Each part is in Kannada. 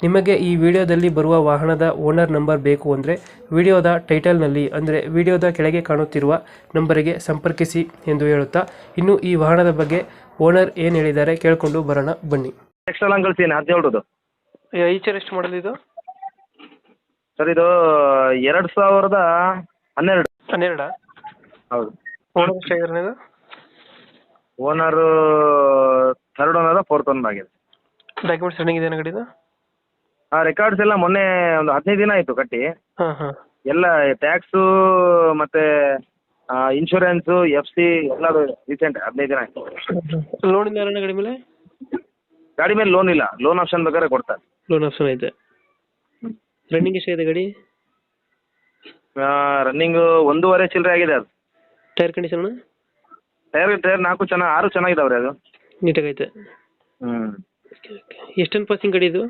ನಿಮಗೆ ಈ ವಿಡಿಯೋದಲ್ಲಿ ಬರುವ ವಾಹನದ ಓನರ್ ನಂಬರ್ ಬೇಕು ಅಂದರೆ ವಿಡಿಯೋದ ಟೈಟಲ್ನಲ್ಲಿ ಅಂದರೆ ವಿಡಿಯೋದ ಕೆಳಗೆ ಕಾಣುತ್ತಿರುವ ನಂಬರಿಗೆ ಸಂಪರ್ಕಿಸಿ ಎಂದು ಹೇಳುತ್ತಾ ಇನ್ನು ಈ ವಾಹನದ ಬಗ್ಗೆ ಓನರ್ ಏನು ಹೇಳಿದ್ದಾರೆ ಕೇಳಿಕೊಂಡು ಬರೋಣ ಬನ್ನಿ. ನೆಕ್ಸ್ಟ್ ಎಲ್ಲ ಕಳಿಸ್ತೀನಿ ಹದಿನೇಳರದು ಈಚರ್ ಎಷ್ಟು ಮಾಡಲ್ ಇದು? ಸರ್ ಇದು ಎರಡು ಸಾವಿರದ ಹನ್ನೆರಡು. ಹನ್ನೆರಡ? ಹೌದು. ಓನರ್ ಎಷ್ಟಾಗಿದ್ರೆ ಇದು? Owner third owner fourth owner ಆಗಿದೆ ಡಾಕ್ಯುಮೆಂಟ್ಸ್ ರನ್ನಿಂಗ್ ಏನಾಗಿದೆ ಗಾಡಿದು ಆ ರೆಕಾರ್ಡ್ಸ್ ಎಲ್ಲ ಮೊನ್ನೆ ಒಂದು ಹದಿನೈದು ದಿನ ಆಯ್ತು ಕಟ್ಟಿ. ಹಾಂ ಹಾಂ. ಎಲ್ಲ ಟ್ಯಾಕ್ಸು ಮತ್ತೆ ಇನ್ಶೂರೆನ್ಸ್ ಎಫ್ ಸಿ ಎಲ್ಲ ರೀಸೆಂಟ್ ಹದಿನೈದು ದಿನ ಆಯ್ತು. ಲೋನ್ ಇಲ್ಲ ಅಣ್ಣ ಗಾಡಿ ಮೇಲೆ? ಗಾಡಿ ಮೇಲೆ ಲೋನ್ ಇಲ್ಲ. ಲೋನ್ ಆಪ್ಷನ್ ಬೇಕಾದ್ರೆ ಕೊಡ್ತಾರೆ. ಲೋನ್ ಆಪ್ಷನ್ ಐತೆ. ರನ್ನಿಂಗ್ ಎಷ್ಟಾಗಿದೆ ಗಾಡಿ? ರನ್ನಿಂಗು ಒಂದೂವರೆ ಚಿಲ್ಲರೆ ಆಗಿದೆ ಅದು. ಟೈರ್ ಕಂಡೀಷನ್ ಟೈರ್ ಟೈರ್ ನಾಲ್ಕು ಚೆನ್ನಾಗಿ ಆರು ಚೆನ್ನಾಗಿದಾವ್ರಿ ಅದು. ನೀಟಾಗೈತೆ. ಹ್ಞೂ ಎಷ್ಟೊಂದು ಪಾಸಿಂಗ್ ಗಾಡಿ ಇದು?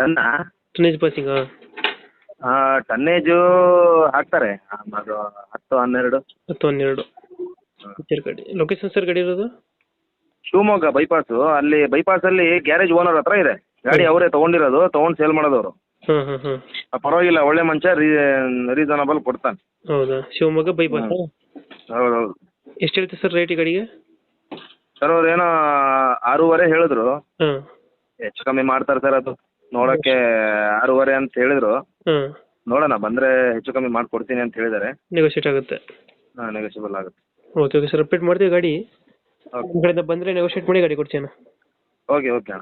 ಸಣ್ಣ ಟನ್ನೇಜ್ ಪಾಸಿಂಗ್ ಟನ್ನೇಜು ಹಾಕ್ತಾರೆ. ಅದು ಹತ್ತು ಹನ್ನೆರಡು. ಹತ್ತು ಹನ್ನೆರಡು. ಗಾಡಿ. ಲೊಕೇಶನ್ ಸರ್ ಗಾಡಿ ಇರೋದು? ಶಿವಮೊಗ್ಗ ಬೈಪಾಸು ಅಲ್ಲಿ ಬೈಪಾಸಲ್ಲಿ ಗ್ಯಾರೇಜ್ ಓನರ್ ಹತ್ರ ಇದೆ. ಗಾಡಿ ಅವರೇ ತಗೊಂಡಿರೋದು ತಗೊಂಡ್ ಸೇಲ್ ಹಾಂ ಹಾಂ ಹಾಂ ಪರವಾಗಿಲ್ಲ ಒಳ್ಳೆ ಮಂಚ ರೀ ರೀಸನಬಲ್ ಕೊಡ್ತಾನೆ. ಹೌದಾ? ಶಿವಮೊಗ್ಗ ಬೈಪಾಸ್ ಹೌದು ಹೌದು ಎಷ್ಟು ಹೇಳ್ತೀವಿ ಸರ್ ರೇಟ್ ಈ ಗಾಡಿಗೆ? ಸರ್ ಅವ್ರು ಏನೋ ಆರೂವರೆ ಹೇಳಿದ್ರು. ಹಾಂ ಹೆಚ್ಚು ಕಮ್ಮಿ ಮಾಡ್ತಾರೆ ಸರ್ ಅದು. ನೋಡೋಕ್ಕೆ ಆರೂವರೆ ಅಂತ ಹೇಳಿದ್ರು. ಹಾಂ ನೋಡೋಣ ಬಂದ್ರೆ ಹೆಚ್ಚು ಕಮ್ಮಿ ಮಾಡಿಕೊಡ್ತೀನಿ ಅಂತ ಹೇಳಿದ್ದಾರೆ. ನೆಗೋಷಿಯೇಟ್ ಆಗುತ್ತೆ. ಹಾಂ ನೆಗೋಷಿಯಬಲ್ ಆಗುತ್ತೆ. ಓಕೆ ಓಕೆ ಸರ್ ರಿಪೀಟ್ ಮಾಡ್ತೀವಿ ಗಾಡಿ. ಓಕೆ ನಿಮ್ಮ ಕಡೆಯಿಂದ ಬಂದರೆ ನೆಗೋಷಿಯೇಟ್ ಮಾಡಿ ಗಾಡಿ ಕೊಡ್ತೀನಿ ಓಕೆ ಓಕೆ ಅಣ್ಣ.